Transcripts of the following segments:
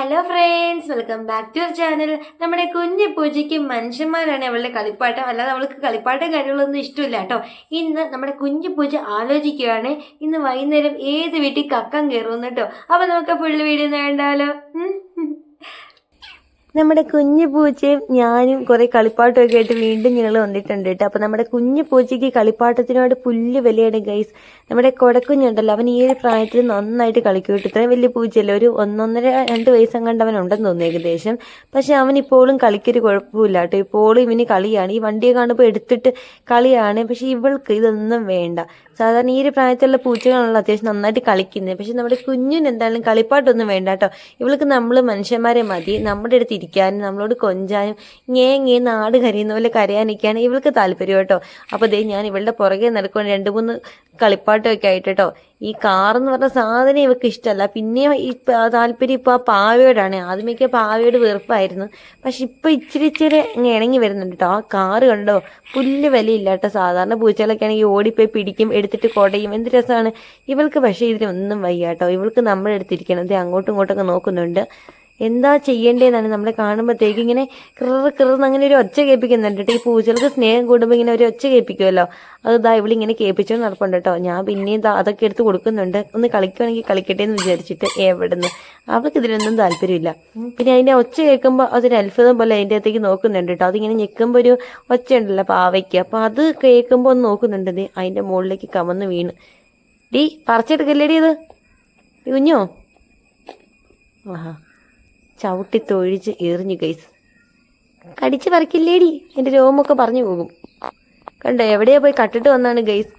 Hello friends welcome back to our channel നമ്മുടെ കുഞ്ഞു പൂജയ്ക്ക് മനുഷ്യന്മാരാണ് അവളുടെ കളിപ്പാട്ടം. അല്ലാതെ അവൾക്ക് കളിപ്പാട്ടം കാര്യങ്ങളൊന്നും ഇഷ്ടമില്ല കേട്ടോ. ഇന്ന് നമ്മുടെ കുഞ്ഞു പൂജ ആലോചിക്കുകയാണ്. ഇന്ന് വൈകുന്നേരം ഏത് വീട്ടിൽ കക്കം കയറുമെന്ന് കേട്ടോ. അപ്പോൾ നമുക്ക് ഫുള്ള് വീഡിയോ ഉം. നമ്മുടെ കുഞ്ഞു പൂച്ചയും ഞാനും കുറെ കളിപ്പാട്ടമൊക്കെ ആയിട്ട് വീണ്ടും ഞങ്ങൾ വന്നിട്ടുണ്ട് കേട്ടോ. അപ്പൊ നമ്മുടെ കുഞ്ഞു പൂച്ചയ്ക്ക് കളിപ്പാട്ടത്തിനോട് പുല്ല് വിലയാണ് ഗൈസ് നമ്മുടെ കൊടക്കുഞ്ഞുണ്ടല്ലോ അവൻ ഈ ഒരു പ്രായത്തിൽ നന്നായിട്ട് കളിക്കും കേട്ടോ. ഇത്രയും വലിയ പൂച്ചയല്ലേ ഒരു ഒന്നൊന്നര രണ്ട് വയസ്സം കണ്ട് അവൻ ഉണ്ടെന്ന് തോന്നുന്നു ഏകദേശം. പക്ഷെ അവൻ ഇപ്പോഴും കളിക്കൊരു കുഴപ്പമില്ല കേട്ടോ. ഇപ്പോഴും ഇവന് കളിയാണ്. ഈ വണ്ടിയെ കാണുമ്പോൾ എടുത്തിട്ട് കളിയാണ്. പക്ഷെ ഇവൾക്ക് ഇതൊന്നും വേണ്ട. സാധാരണ ഈ ഒരു പ്രായത്തിലുള്ള പൂച്ചകളാണല്ലോ അത്യാവശ്യം നന്നായിട്ട് കളിക്കുന്നത്. പക്ഷെ നമ്മുടെ കുഞ്ഞിന് എന്തായാലും കളിപ്പാട്ടൊന്നും വേണ്ട കേട്ടോ. ഇവൾക്ക് നമ്മൾ മനുഷ്യന്മാരെ മതി. നമ്മുടെ അടുത്ത് ഇരിക്കാനും നമ്മളോട് കൊഞ്ചാനും ഇങ്ങേ ഇങ്ങേ നാട് കരയുന്ന പോലെ കരയാനൊക്കെയാണ് ഇവൾക്ക് താല്പര്യം കേട്ടോ. അപ്പോൾ ദേ ഞാൻ ഇവളുടെ പുറകെ നടക്കുവാണ്. രണ്ട് മൂന്ന് കളിപ്പാട്ടമൊക്കെ ആയിട്ട് കേട്ടോ. ഈ കാറെന്ന് പറഞ്ഞ സാധനം ഇവക്ക് ഇഷ്ടമല്ല. പിന്നെ ഈ താല്പര്യം ഇപ്പോൾ ആ പാവയോടാണ്. ആദ്യമൊക്കെ പാവയോട് വെറുപ്പായിരുന്നു. പക്ഷെ ഇപ്പൊ ഇച്ചിരി ഇച്ചിരി ഇണങ്ങി വരുന്നുണ്ട് കേട്ടോ. ആ കാറ് കണ്ടോ? പുല്ല് വിലയില്ല കേട്ടോ. സാധാരണ പൂച്ചകളൊക്കെ ആണെങ്കിൽ ഓടിപ്പോയി പിടിക്കും എടുത്തിട്ട് കൊടയും. എന്ത് രസമാണ്. ഇവൾക്ക് പക്ഷേ ഇതിനൊന്നും വയ്യ കേട്ടോ. ഇവൾക്ക് നമ്മുടെ അടുത്തിരിക്കണം അങ്ങോട്ടും ഇങ്ങോട്ടൊക്കെ നോക്കുന്നുണ്ട്. എന്താ ചെയ്യേണ്ടതെന്നാണ് നമ്മളെ കാണുമ്പോഴത്തേക്ക് ഇങ്ങനെ കിറ കിറന്ന് അങ്ങനെ ഒരു ഒച്ച കേൾപ്പിക്കുന്നുണ്ട് കേട്ടോ. ഈ പൂച്ചകൾക്ക് സ്നേഹം കൂടുമ്പോൾ ഇങ്ങനെ ഒരു ഒച്ച കേൾപ്പിക്കുമല്ലോ അത് ഇതാ ഇവളിങ്ങനെ കേൾപ്പിച്ചോണ്ട് നടപ്പുണ്ട് കേട്ടോ. ഞാൻ പിന്നെ അതൊക്കെ എടുത്ത് കൊടുക്കുന്നുണ്ട്. ഒന്ന് കളിക്കുവാണെങ്കിൽ കളിക്കട്ടെ എന്ന് വിചാരിച്ചിട്ട് എവിടുന്ന്. അവൾക്ക് ഇതിനൊന്നും താല്പര്യമില്ല. പിന്നെ അതിന്റെ ഒച്ച കേൾക്കുമ്പോൾ അതൊരു അത്ഭുതം പോലെ അതിന്റെ അകത്തേക്ക് നോക്കുന്നുണ്ട് കേട്ടോ. അതിങ്ങനെ ഞെക്കുമ്പോൾ ഒരു ഒച്ച ഉണ്ടല്ലോ പാവയ്ക്ക്. അപ്പോൾ അത് കേൾക്കുമ്പോൾ ഒന്ന് നോക്കുന്നുണ്ട്. അതിന്റെ മുകളിലേക്ക് കമന്ന് വീണ്. ഡീ പറിച്ചെടുക്കല്ലേടി ഇത്? കുഞ്ഞോ? ആഹാ. ചവിട്ടി തൊഴിച്ച് എറിഞ്ഞു ഗൈസ്. കടിച്ച് പറിക്കില്ലേടി? എന്റെ രോമൊക്കെ പറഞ്ഞു പോകും. കണ്ടോ എവിടെയോ പോയി കട്ടിട്ട് വന്നാണ് ഗൈസ്.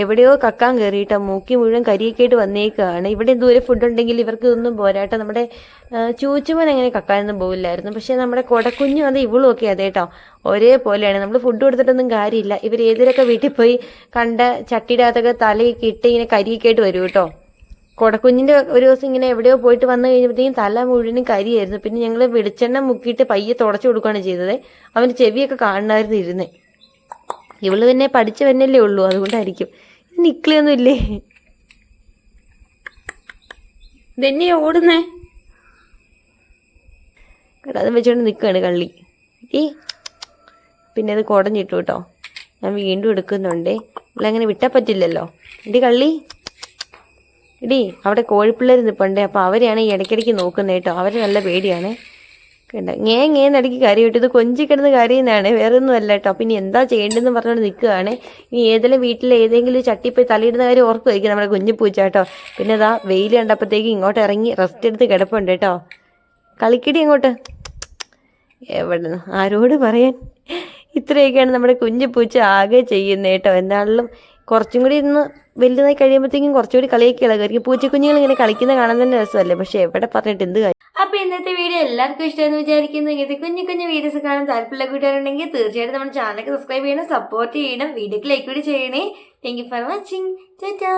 എവിടെയോ കക്കാൻ കയറിയിട്ടാ മൂക്കി മുഴുവൻ കരിയൊക്കെയായിട്ട് വന്നേക്കാണ്. ഇവിടെ ദൂരെ ഫുഡ് ഉണ്ടെങ്കിൽ ഇവർക്ക് ഇതൊന്നും പോരാട്ടോ. നമ്മുടെ ചൂച്ചുമൻ എങ്ങനെ കക്കാനൊന്നും പോകില്ലായിരുന്നു പക്ഷെ നമ്മുടെ കൊടക്കുഞ്ഞും അത് ഇവളും ഒക്കെ അതേട്ടോ ഒരേപോലെയാണ്. നമ്മൾ ഫുഡ് കൊടുത്തിട്ടൊന്നും കാര്യമില്ല. ഇവർ ഏതിലൊക്കെ വീട്ടിൽ പോയി കണ്ട ചട്ടിയുടെ അകത്തൊക്കെ തലയൊക്കെ ഇട്ട് ഇങ്ങനെ കരിയൊക്കെ ആയിട്ട് വരും കേട്ടോ കൊടക്കുഞ്ഞിന്റെ ഒരു ദിവസം ഇങ്ങനെ എവിടെയോ പോയിട്ട് വന്നു കഴിഞ്ഞപ്പോഴത്തേക്കും തല മുഴുവനും കരിയായിരുന്നു. പിന്നെ ഞങ്ങൾ വെളിച്ചെണ്ണ മുക്കിയിട്ട് പയ്യെ തുടച്ചു കൊടുക്കുകയാണ് ചെയ്തത്. അവന്റെ ചെവിയൊക്കെ കാണണമായിരുന്നു ഇരുന്നേ. ഇവൾ തന്നെ പഠിച്ചു തന്നെയല്ലേ ഉള്ളൂ അതുകൊണ്ടായിരിക്കും. നിക്ലിയൊന്നും ഇല്ലേ? ഇതെന്നെ ഓടുന്നേ? അതും വെച്ചോണ്ട് നിൽക്കുകയാണ് കള്ളി. ഈ പിന്നെ അത് കുടഞ്ഞിട്ടു കേട്ടോ. ഞാൻ വീണ്ടും എടുക്കുന്നുണ്ടേ. ഇവളങ്ങനെ വിട്ടാൽ പറ്റില്ലല്ലോ. ഇടി കള്ളി. ഇടി അവിടെ കോഴിപ്പിള്ളേർ നിപ്പണ്ടേ. അപ്പോൾ അവരെയാണ് ഈ ഇടയ്ക്കിടയ്ക്ക് നോക്കുന്നത് കേട്ടോ. അവർ നല്ല പേടിയാണ്. കണ്ട? ngേ ngേ ഇടയ്ക്ക് കരി കിട്ടും ഇത് കൊഞ്ചി കിടന്ന് കരയുന്നതാണ്. വേറെ ഒന്നും അല്ല കേട്ടോ. പിന്നെ എന്താ ചെയ്യേണ്ടതെന്ന് പറഞ്ഞുകൊണ്ട് നിൽക്കുകയാണ്. ഇനി ഏതെങ്കിലും വീട്ടിൽ ഏതെങ്കിലും ചട്ടിപ്പോയി തലയിടുന്ന കാര്യം ഓർക്കുമായിരിക്കും നമ്മുടെ കുഞ്ഞു പൂച്ച കേട്ടോ. പിന്നെ ഇതാ വെയിൽ കണ്ടപ്പോഴത്തേക്ക് ഇങ്ങോട്ട് ഇറങ്ങി റെസ്റ്റ് എടുത്ത് കിടപ്പുണ്ട് കേട്ടോ. കളിക്കിടി അങ്ങോട്ട്. എവിടെ ആരോട് പറയാൻ? ഇത്രയൊക്കെയാണ് നമ്മുടെ കുഞ്ഞു പൂച്ച ആകെ ചെയ്യുന്നത് കേട്ടോ. എന്താണെങ്കിലും കുറച്ചും കൂടി ഇന്ന് വലുതായി കഴിയുമ്പോഴത്തേക്കും കുറച്ചുകൂടി കളിയൊക്കെ ഇളകായിരിക്കും പൂച്ചക്കുഞ്ഞുങ്ങൾ ഇങ്ങനെ കളിക്കുന്ന കാണാൻ തന്നെ രസമല്ലേ? പക്ഷെ എവിടെ പറഞ്ഞിട്ട് എന്ത് കാര്യം? അപ്പൊ ഇന്നത്തെ വീഡിയോ എല്ലാവർക്കും ഇഷ്ടമെന്ന് വിചാരിക്കുന്നു. ഇങ്ങനത്തെ കുഞ്ഞു കുഞ്ഞു വീഡിയോസ് കാണാൻ താല്പര്യമുള്ള കൂട്ടുകാരുണ്ടെങ്കിൽ തീർച്ചയായിട്ടും നമ്മുടെ ചാനലൊക്കെ സബ്സ്ക്രൈബ് ചെയ്യണം സപ്പോർട്ട് ചെയ്യണം വീഡിയോക്ക് ലൈക്ക് കൂടി ചെയ്യണേ. Thank you for watching tata